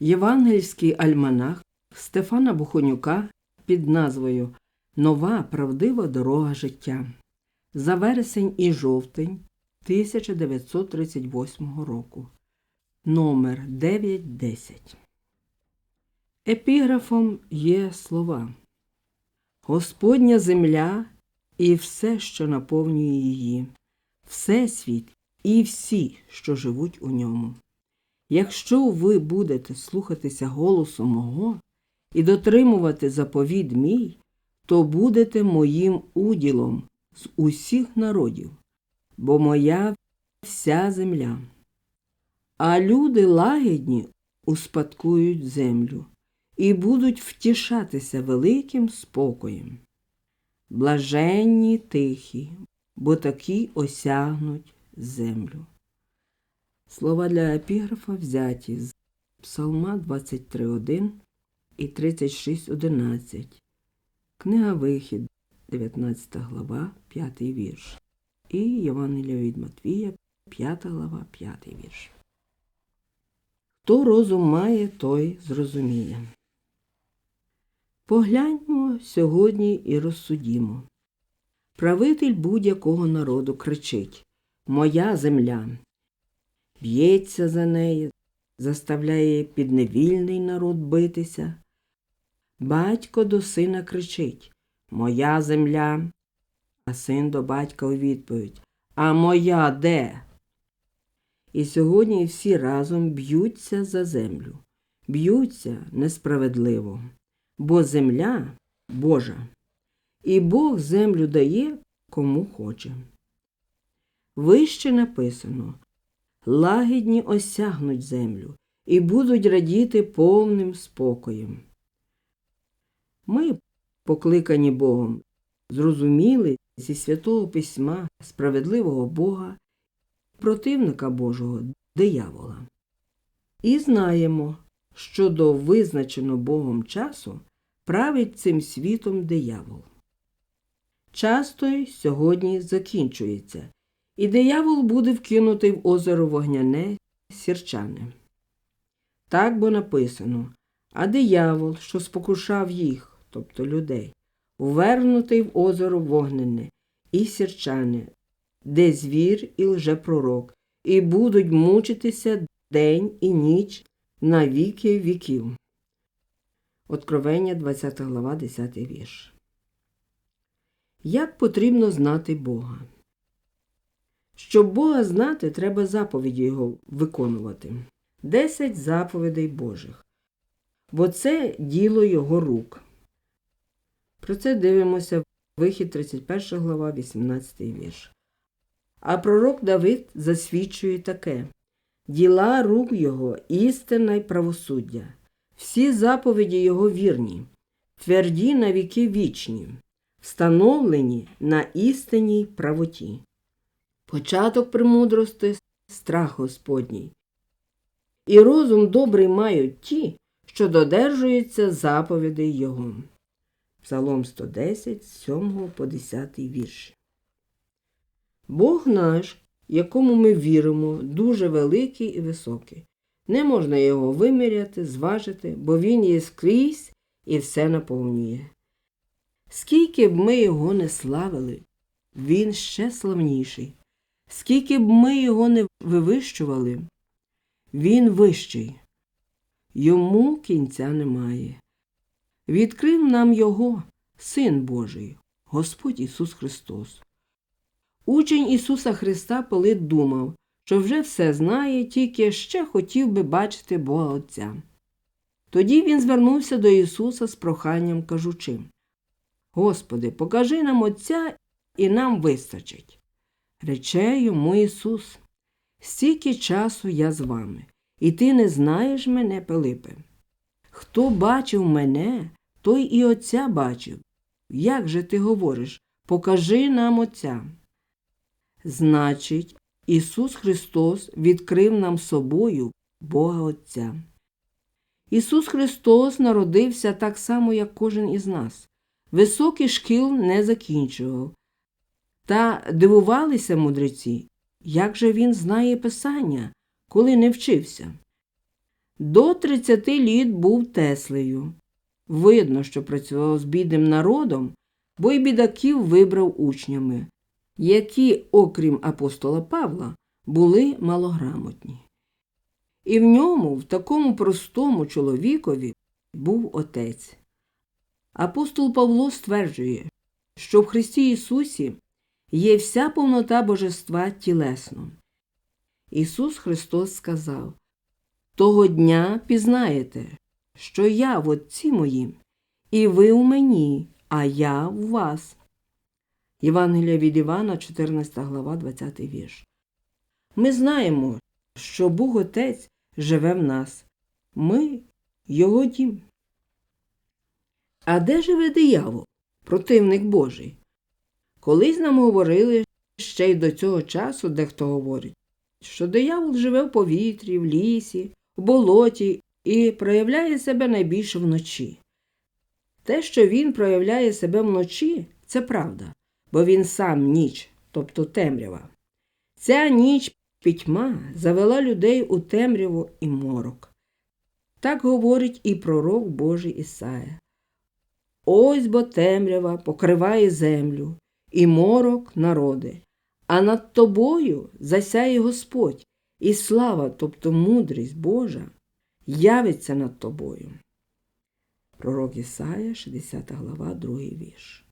Євангельський альманах Стефана Бухонюка під назвою Нова правдива дорога життя за вересень і жовтень 1938 року. Номер 910. Епіграфом є слова Господня земля і все, що наповнює її, Всесвіт і всі, що живуть у ньому. Якщо ви будете слухатися голосу мого і дотримувати заповід мій, то будете моїм уділом з усіх народів, бо моя вся земля. А люди лагідні успадкують землю і будуть втішатися великим спокоєм. Блаженні тихі, бо такі осягнуть землю. Слова для епіграфа взяті з Псалма 23.1 і 36.11. Книга Вихід, 19 глава, 5 вірш. І Євангелія від Матвія, 5 глава, 5 вірш. Хто розум має, той зрозуміє. Погляньмо сьогодні і розсудімо. Правитель будь-якого народу кричить Моя земля. Б'ється за неї, заставляє підневільний народ битися. Батько до сина кричить Моя земля. А син до батька у відповідь А моя де? І сьогодні всі разом б'ються за землю, б'ються несправедливо, бо земля Божа, і Бог землю дає кому хоче. Вище написано лагідні осягнуть землю і будуть радіти повним спокоєм. Ми, покликані Богом, зрозуміли зі святого письма справедливого Бога, противника Божого диявола. І знаємо, що до визначено Богом часу править цим світом диявол. Час той сьогодні закінчується, і диявол буде вкинутий в озеро вогняне сірчане. Так бо написано, а диявол, що спокушав їх, тобто людей, увернутий в озеро вогнене і сірчане, де звір і лжепророк, і будуть мучитися день і ніч на віки віків. Откровення 20 глава, 10 вірш. Як потрібно знати Бога? Щоб Бога знати, треба заповіді Його виконувати. Десять заповідей Божих. Бо це діло Його рук. Про це дивимося в вихід 31 глава, 18 вірш. А пророк Давид засвідчує таке діла рук Його істина й правосуддя, всі заповіді Його вірні, тверді на віки вічні, встановлені на істинній правоті. Початок премудрости страх Господній. І розум добрий мають ті, що додержуються заповідей Його. Псалом 110, 7 по 10 вірші. Бог наш, якому ми віримо, дуже великий і високий. Не можна його виміряти, зважити, бо він є скрізь і все наповнює. Скільки б ми його не славили, він ще славніший. Скільки б ми його не вивищували, він вищий. Йому кінця немає. Відкрив нам Його, Син Божий, Господь Ісус Христос. Учень Ісуса Христа Пилип думав, що вже все знає, тільки ще хотів би бачити Бога Отця. Тоді він звернувся до Ісуса з проханням кажучи Господи, покажи нам Отця і нам вистачить. Рече йому Ісус, стільки часу я з вами, і ти не знаєш мене, Пилипе. Хто бачив мене, той і Отця бачив. Як же ти говориш покажи нам Отця? Значить, Ісус Христос відкрив нам собою Бога Отця. Ісус Христос народився так само, як кожен із нас. Високий шкіл не закінчував. Та дивувалися мудреці, як же він знає Писання, коли не вчився. До 30 літ був Теслею. Видно, що працював з бідним народом, бо й бідаків вибрав учнями, які, окрім апостола Павла, були малограмотні. І в ньому, в такому простому чоловікові, був отець. Апостол Павло стверджує, що в Христі Ісусі є вся повнота божества тілесно. Ісус Христос сказав Того дня пізнаєте, що я в Отці моїм, і ви у мені, а я в вас. Євангелія від Івана, 14 глава, 20 вірш. Ми знаємо, що Бог Отець живе в нас. Ми його дім. А де живе диявол, противник Божий? Колись нам говорили ще й до цього часу, дехто говорить, що диявол живе в повітрі, в лісі, в болоті і проявляє себе найбільше вночі. Те, що він проявляє себе вночі, це правда, бо він сам ніч, тобто темрява. Ця ніч пітьма завела людей у темряву і морок. Так говорить і пророк Божий Ісая. Ось бо темрява покриває землю, і морок народи, а над тобою засяє Господь, і слава, тобто мудрість Божа, явиться над тобою. Пророк Ісая, 60 глава, 2 вірш.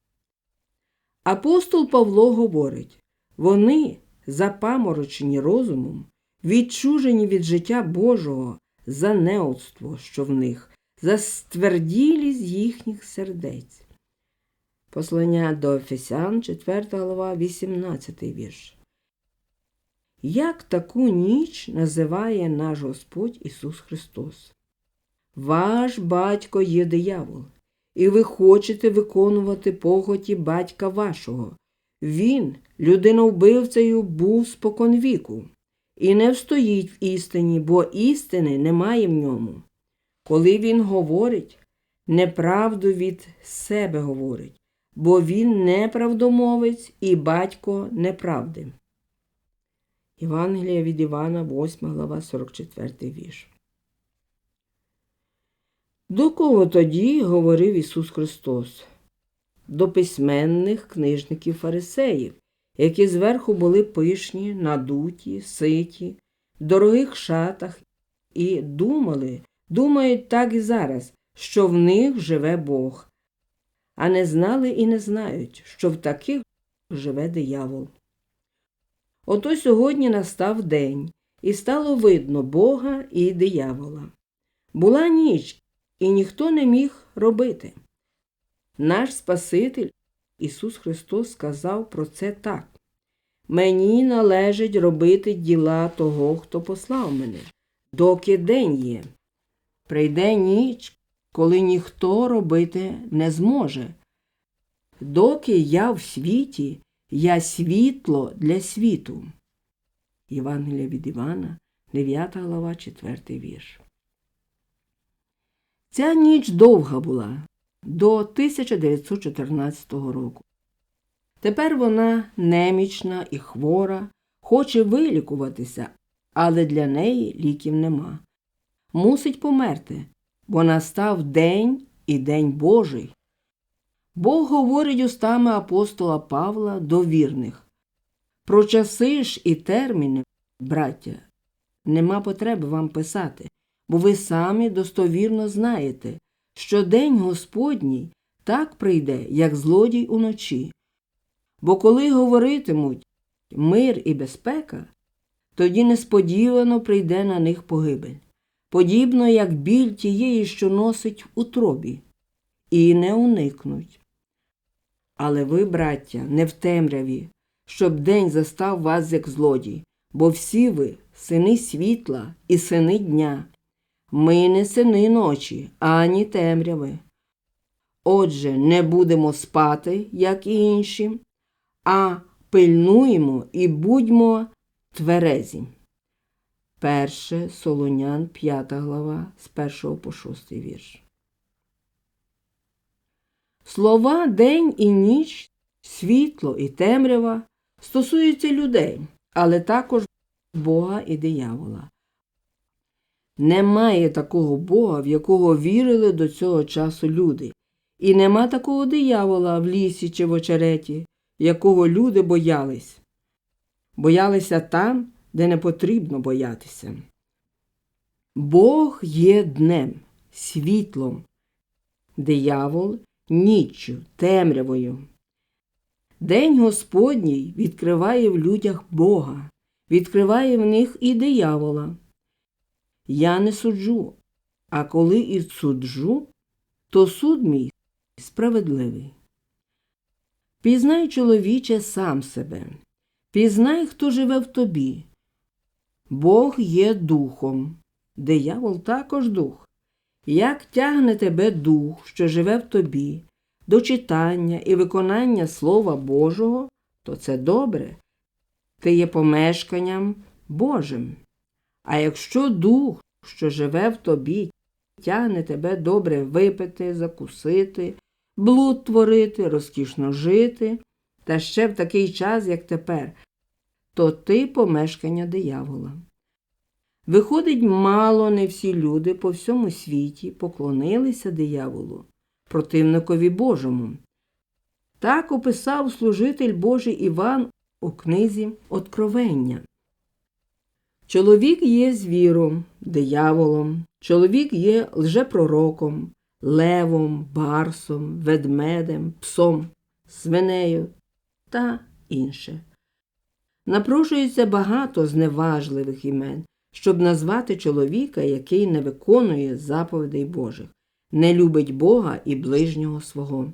Апостол Павло говорить вони, запаморочені розумом, відчужені від життя Божого за неоцтво, що в них, за стверділість їхніх сердець. Послання до Ефесян, 4 глава, 18 вірш. Як таку ніч називає наш Господь Ісус Христос? Ваш батько є диявол, і ви хочете виконувати похоті батька вашого. Він, людиновбивцею, був споконвіку, і не встоїть в істині, бо істини немає в ньому. Коли він говорить, неправду від себе говорить, бо він неправдомовець і батько неправди. Євангелія від Івана, 8 глава, 44 вірш. До кого тоді говорив Ісус Христос? До письменних книжників фарисеїв, які зверху були пишні, надуті, ситі, в дорогих шатах і думали, думають так і зараз, що в них живе Бог, а не знали і не знають, що в таких живе диявол. Ото сьогодні настав день, і стало видно Бога і диявола. Була ніч, і ніхто не міг робити. Наш Спаситель Ісус Христос сказав про це так. Мені належить робити діла того, хто послав мене, доки день є. Прийде ніч, коли ніхто робити не зможе. Доки я в світі, я світло для світу. Євангелія від Івана, 9 глава, 4 вірш. Ця ніч довга була до 1914 року. Тепер вона немічна і хвора, хоче вилікуватися, але для неї ліків нема. Мусить померти, бо настав день і день Божий. Бог говорить устами апостола Павла до вірних. Про часи ж і терміни, браття, нема потреби вам писати, бо ви самі достовірно знаєте, що день Господній так прийде, як злодій уночі. Бо коли говоритимуть мир і безпека, тоді несподівано прийде на них погибель, подібно як біль тієї, що носить в утробі, і не уникнуть. Але ви, браття, не в темряві, щоб день застав вас як злодій, бо всі ви сини світла і сини дня. Ми не сини ночі, ані темряви. Отже, не будемо спати, як і інші, а пильнуємо і будьмо тверезі. Перше Солонян, 5 глава, з 1 по 6 вірш. Слова день і ніч, світло і темрява стосуються людей, але також Бога і диявола. Немає такого Бога, в якого вірили до цього часу люди, і нема такого диявола в лісі чи в очереті, якого люди боялись. Боялися там, де не потрібно боятися. Бог є днем, світлом, диявол ніччю, темрявою. День Господній відкриває в людях Бога, відкриває в них і диявола. Я не суджу, а коли і суджу, то суд мій справедливий. Пізнай, чоловіче, сам себе, пізнай, хто живе в тобі. Бог є духом, диявол також дух. Як тягне тебе дух, що живе в тобі, до читання і виконання Слова Божого, то це добре. Ти є помешканням Божим. А якщо дух, що живе в тобі, тягне тебе добре випити, закусити, блуд творити, розкішно жити, та ще в такий час, як тепер, то ти помешкання диявола. Виходить, мало не всі люди по всьому світі поклонилися дияволу, противникові Божому. Так описав служитель Божий Іван у книзі Откровення. Чоловік є звіром, дияволом, чоловік є лжепророком, левом, барсом, ведмедем, псом, свинею та інше. Напрошується багато зневажливих імен, щоб назвати чоловіка, який не виконує заповідей Божих, не любить Бога і ближнього свого.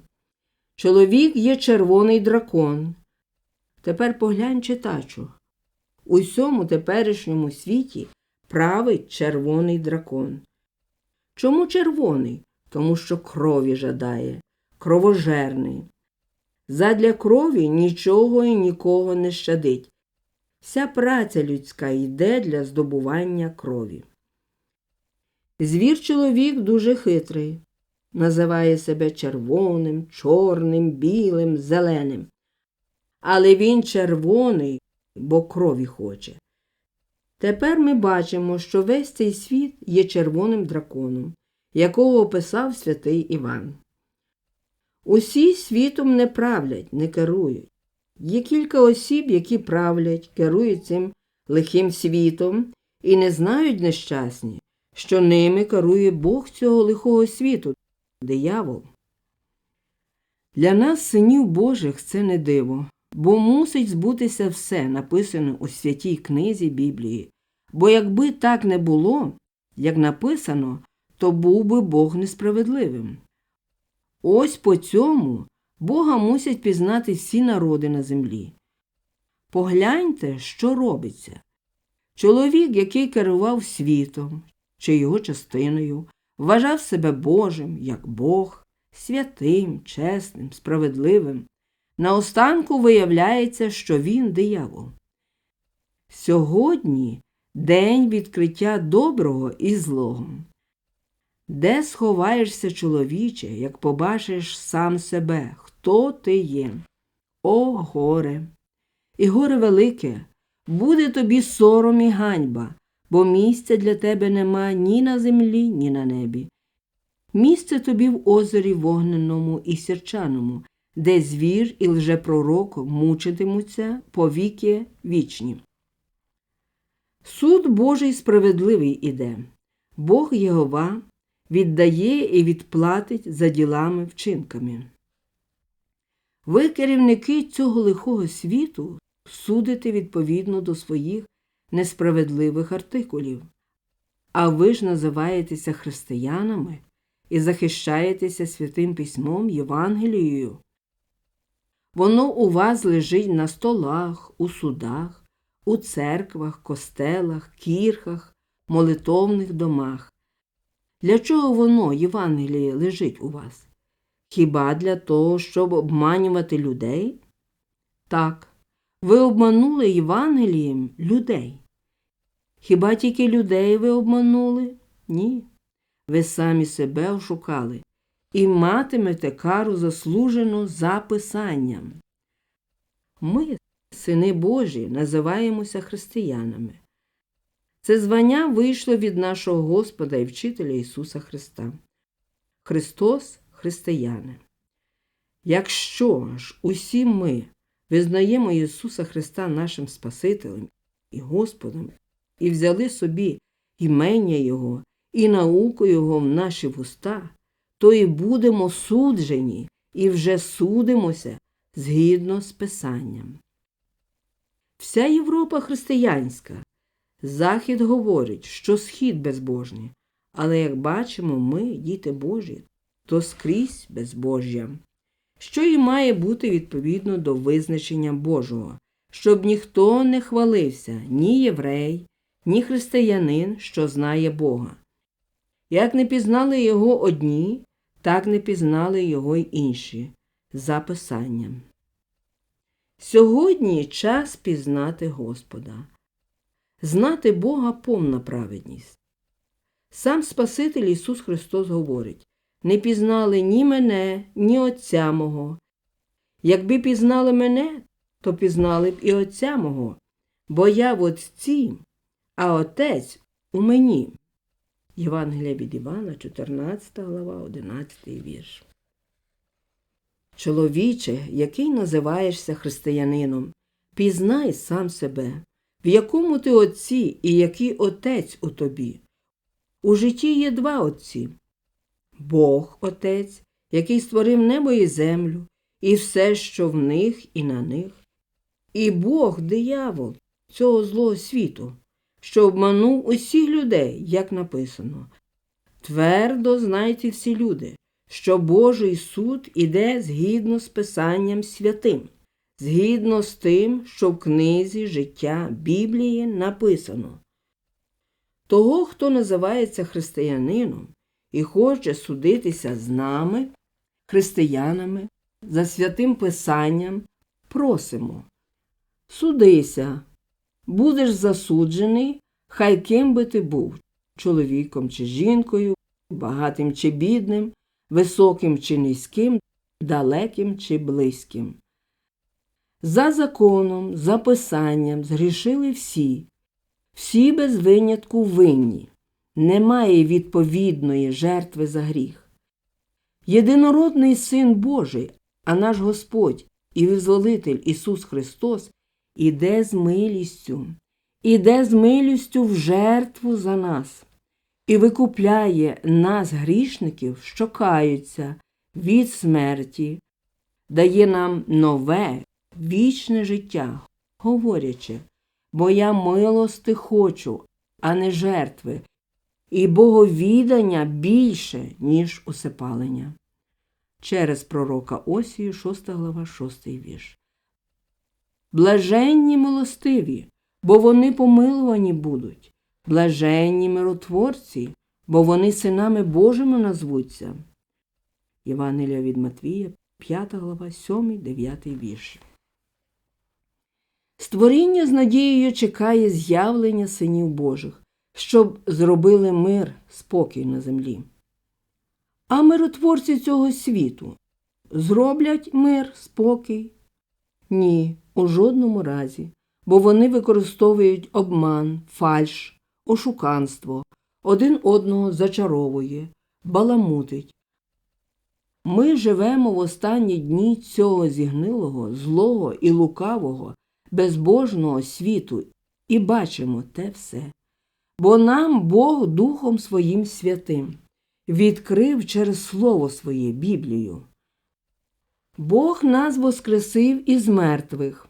Чоловік є червоний дракон. Тепер поглянь читачу. У всьому теперішньому світі править червоний дракон. Чому червоний? Тому що крові жадає, кровожерний. Задля крові нічого і нікого не щадить. Вся праця людська йде для здобування крові. Звір чоловік дуже хитрий, називає себе червоним, чорним, білим, зеленим. Але він червоний, бо крові хоче. Тепер ми бачимо, що весь цей світ є червоним драконом, якого описав святий Іван. Усі світом не правлять, не керують. Є кілька осіб, які правлять, керують цим лихим світом і не знають нещасні, що ними керує Бог цього лихого світу, диявол. Для нас, синів Божих, це не диво, бо мусить збутися все, написане у святій книзі Біблії. Бо якби так не було, як написано, то був би Бог несправедливим. Ось по цьому Бога мусять пізнати всі народи на землі. Погляньте, що робиться. Чоловік, який керував світом чи його частиною, вважав себе Божим, як Бог, святим, чесним, справедливим. Наостанку виявляється, що він диявол. Сьогодні день відкриття доброго і злого. Де сховаєшся, чоловіче, як побачиш сам себе, хто ти є? О, горе! І горе велике, буде тобі сором і ганьба, бо місця для тебе нема ні на землі, ні на небі. Місце тобі в озері вогненому і сірчаному, де звір і лжепророк мучитимуться повіки вічні. Суд Божий справедливий іде. Бог Єгова віддає і відплатить за ділами вчинками. Ви, керівники цього лихого світу, судите відповідно до своїх несправедливих артикулів, а ви ж називаєтеся християнами і захищаєтеся святим письмом Євангелією. Воно у вас лежить на столах, у судах, у церквах, костелах, кірхах, молитовних домах. Для чого воно, Євангеліє, лежить у вас? Хіба для того, щоб обманювати людей? Так, ви обманули Євангелієм людей. Хіба тільки людей ви обманули? Ні. Ви самі себе ошукали і матимете кару заслужену за Писанням. Ми, сини Божі, називаємося християнами. Це звання вийшло від нашого Господа і вчителя Ісуса Христа. Христос християни. Якщо ж усі ми визнаємо Ісуса Христа нашим Спасителем і Господом, і взяли собі імення Його і науку Його в наші вуста, то і будемо суджені і вже судимося згідно з Писанням. Вся Європа християнська. Захід говорить, що схід безбожний, але як бачимо, ми, діти Божі, то скрізь безбожжя, що і має бути відповідно до визначення Божого, щоб ніхто не хвалився, ні єврей, ні християнин, що знає Бога. Як не пізнали його одні, так не пізнали його й інші за Писанням. Сьогодні час пізнати Господа, знати Бога повна праведність. Сам Спаситель Ісус Христос говорить не пізнали ні мене, ні Отця мого. Якби пізнали мене, то пізнали б і Отця мого, бо я в Отці, а Отець у мені. Євангелія від Івана, 14 глава, 11 вірш. Чоловіче, який називаєшся християнином, пізнай сам себе, в якому ти отці і який отець у тобі. У житті є два отці Бог Отець, який створив небо і землю, і все, що в них і на них, і Бог диявол цього злого світу, що обманув усіх людей, як написано. Твердо знайте всі люди, що Божий суд іде згідно з Писанням святим, згідно з тим, що в книзі життя Біблії написано. Того, хто називається християнином і хоче судитися з нами, християнами, за святим Писанням, просимо. Судися, будеш засуджений, хай ким би ти був, чоловіком чи жінкою, багатим чи бідним, високим чи низьким, далеким чи близьким. За законом, за писанням згрішили всі, всі без винятку винні, немає відповідної жертви за гріх. Єдинородний Син Божий, а наш Господь і Визволитель Ісус Христос іде з милістю, іде з милістю в жертву за нас і викупляє нас, грішників, що каються від смерті, дає нам нове, вічне життя, говорячи, бо я милости хочу, а не жертви, і боговідання більше, ніж усипалення. Через пророка Осію, 6 глава, 6 вірш. Блаженні милостиві, бо вони помилувані будуть. Блаженні миротворці, бо вони синами Божими назвуться. Євангелія від Матвія, 5 глава, 7, 9 вірш. Створіння з надією чекає з'явлення синів Божих, щоб зробили мир, спокій на землі. А миротворці цього світу зроблять мир, спокій? Ні, у жодному разі, бо вони використовують обман, фальш, ошуканство, один одного зачаровує, баламутить. Ми живемо в останні дні цього зігнилого, злого і лукавого, безбожного світу і бачимо те все. Бо нам Бог Духом Своїм святим відкрив через Слово Своє Біблію. Бог нас воскресив із мертвих,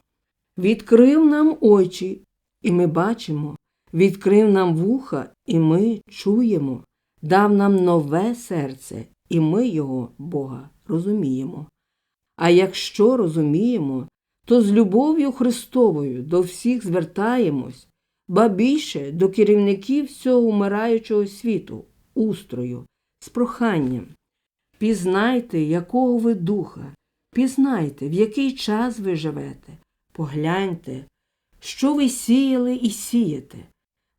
відкрив нам очі, і ми бачимо, відкрив нам вуха, і ми чуємо, дав нам нове серце, і ми його, Бога, розуміємо. А якщо розуміємо, то з любов'ю Христовою до всіх звертаємось, ба більше до керівників цього умираючого світу, устрою, з проханням. Пізнайте, якого ви духа, пізнайте, в який час ви живете, погляньте, що ви сіяли і сієте,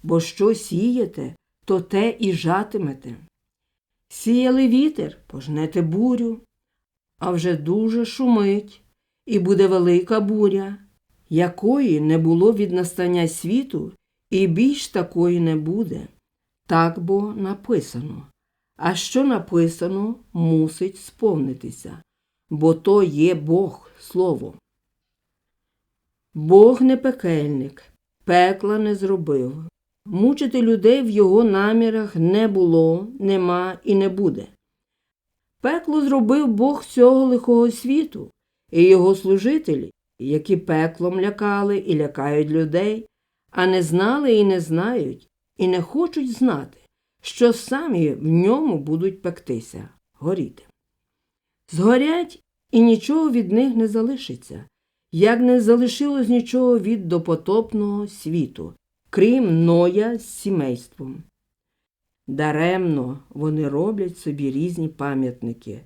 бо що сієте, то те і жатимете. Сіяли вітер, пожнете бурю, а вже дуже шумить, і буде велика буря, якої не було від настання світу І більш такої не буде. Так бо написано. А що написано, мусить сповнитися, бо то є Бог Слово. Бог не пекельник, пекла не зробив. Мучити людей в його намірах не було, нема і не буде. Пекло зробив Бог цього лихого світу, і його служителі, які пеклом лякали і лякають людей, а не знали і не знають, і не хочуть знати, що самі в ньому будуть пектися, горіти. Згорять і нічого від них не залишиться, як не залишилось нічого від допотопного світу, крім Ноя з сімейством. Даремно вони роблять собі різні пам'ятники.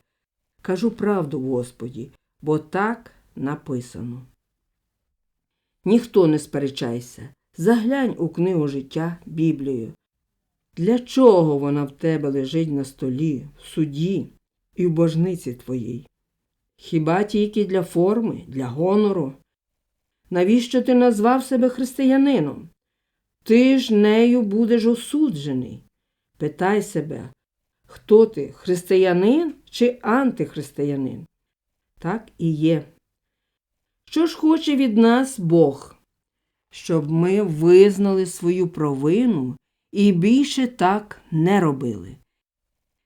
Кажу правду, Господі, бо так написано. Ніхто не сперечайся, заглянь у книгу життя Біблію. Для чого вона в тебе лежить на столі, в суді і в божниці твоїй? Хіба тільки для форми, для гонору? Навіщо ти назвав себе християнином? Ти ж нею будеш осуджений. Питай себе, хто ти, християнин чи антихристиянин? Так і є. Що ж хоче від нас Бог? Щоб ми визнали свою провину і більше так не робили.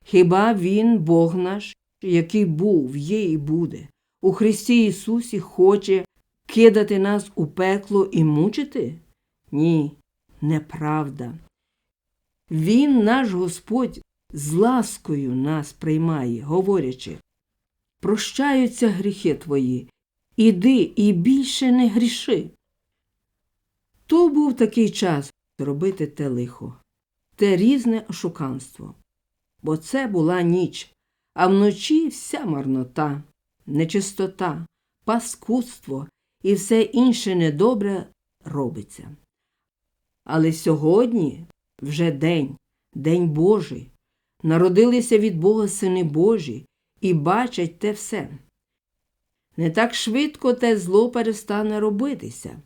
Хіба Він, Бог наш, який був, є і буде, у Христі Ісусі хоче кидати нас у пекло і мучити? Ні, неправда. Він, наш Господь, з ласкою нас приймає, говорячи прощаються гріхи твої, іди і більше не гріши. То був такий час робити те лихо, те різне ошуканство. Бо це була ніч, а вночі вся марнота, нечистота, паскудство і все інше недобре робиться. Але сьогодні вже день, день Божий, народилися від Бога сини Божі і бачать те все. Не так швидко те зло перестане робитися,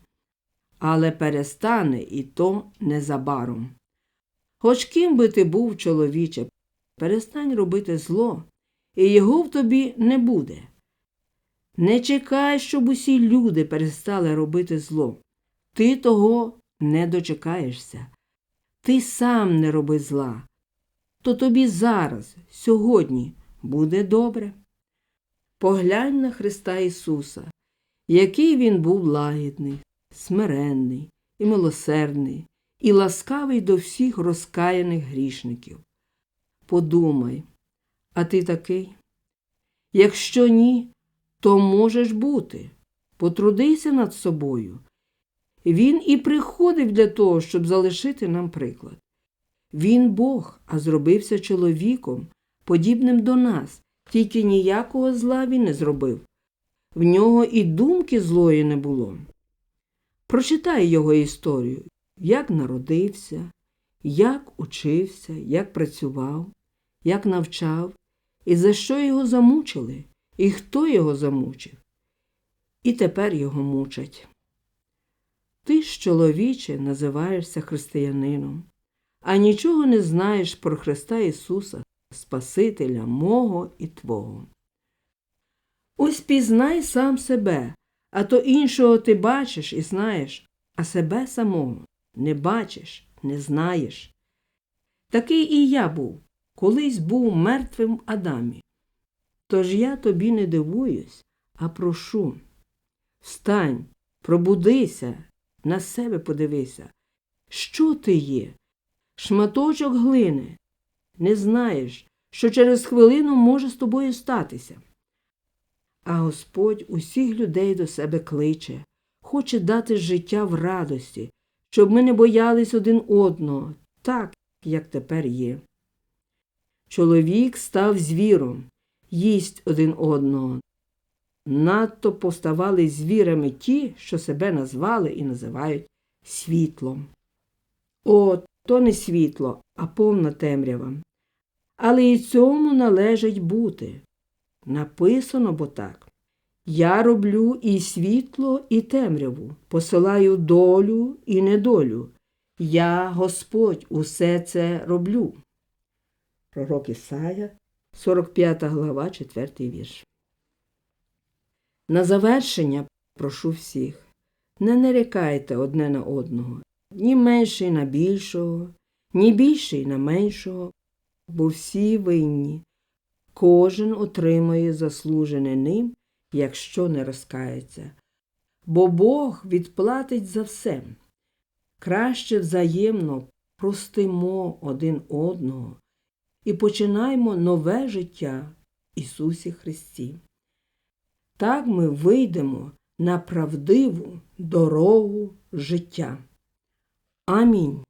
але перестане і то незабаром. Хоч ким би ти був, чоловіче, перестань робити зло, і його в тобі не буде. Не чекай, щоб усі люди перестали робити зло. Ти того не дочекаєшся. Ти сам не роби зла, то тобі зараз, сьогодні, буде добре. Поглянь на Христа Ісуса, який Він був лагідний, смиренний і милосердний, і ласкавий до всіх розкаяних грішників. Подумай, а ти такий? Якщо ні, то можеш бути. Потрудися над собою. Він і приходив для того, щоб залишити нам приклад. Він Бог, а зробився чоловіком, подібним до нас, тільки ніякого зла він не зробив. В нього і думки злої не було. Прочитай його історію, як народився, як учився, як працював, як навчав, і за що його замучили, і хто його замучив. І тепер його мучать. Ти ж, чоловіче, називаєшся християнином, а нічого не знаєш про Христа Ісуса, Спасителя мого і Твого. Ось пізнай сам себе, а то іншого ти бачиш і знаєш, а себе самого не бачиш, не знаєш. Такий і я був, колись був мертвим Адамі. Тож я тобі не дивуюсь, а прошу. Встань, пробудися, на себе подивися. Що ти є? Шматочок глини. Не знаєш, що через хвилину може з тобою статися. А Господь усіх людей до себе кличе, хоче дати життя в радості, щоб ми не боялись один одного, так, як тепер є. Чоловік став звіром, їсть один одного. Надто повставали звірами ті, що себе назвали і називають світлом. О, то не світло, а повна темрява. Але і цьому належить бути. Написано бо так. Я роблю і світло, і темряву, посилаю долю і недолю. Я, Господь, усе це роблю. Пророк Ісая, 45 глава, 4 вірш. На завершення прошу всіх, не нарікайте одне на одного, ні менший на більшого, ні більший на меншого, бо всі винні, кожен отримає заслужене ним, якщо не розкається. Бо Бог відплатить за все. Краще взаємно простимо один одного і починаймо нове життя в Ісусі Христі. Так ми вийдемо на правдиву дорогу життя. Амінь.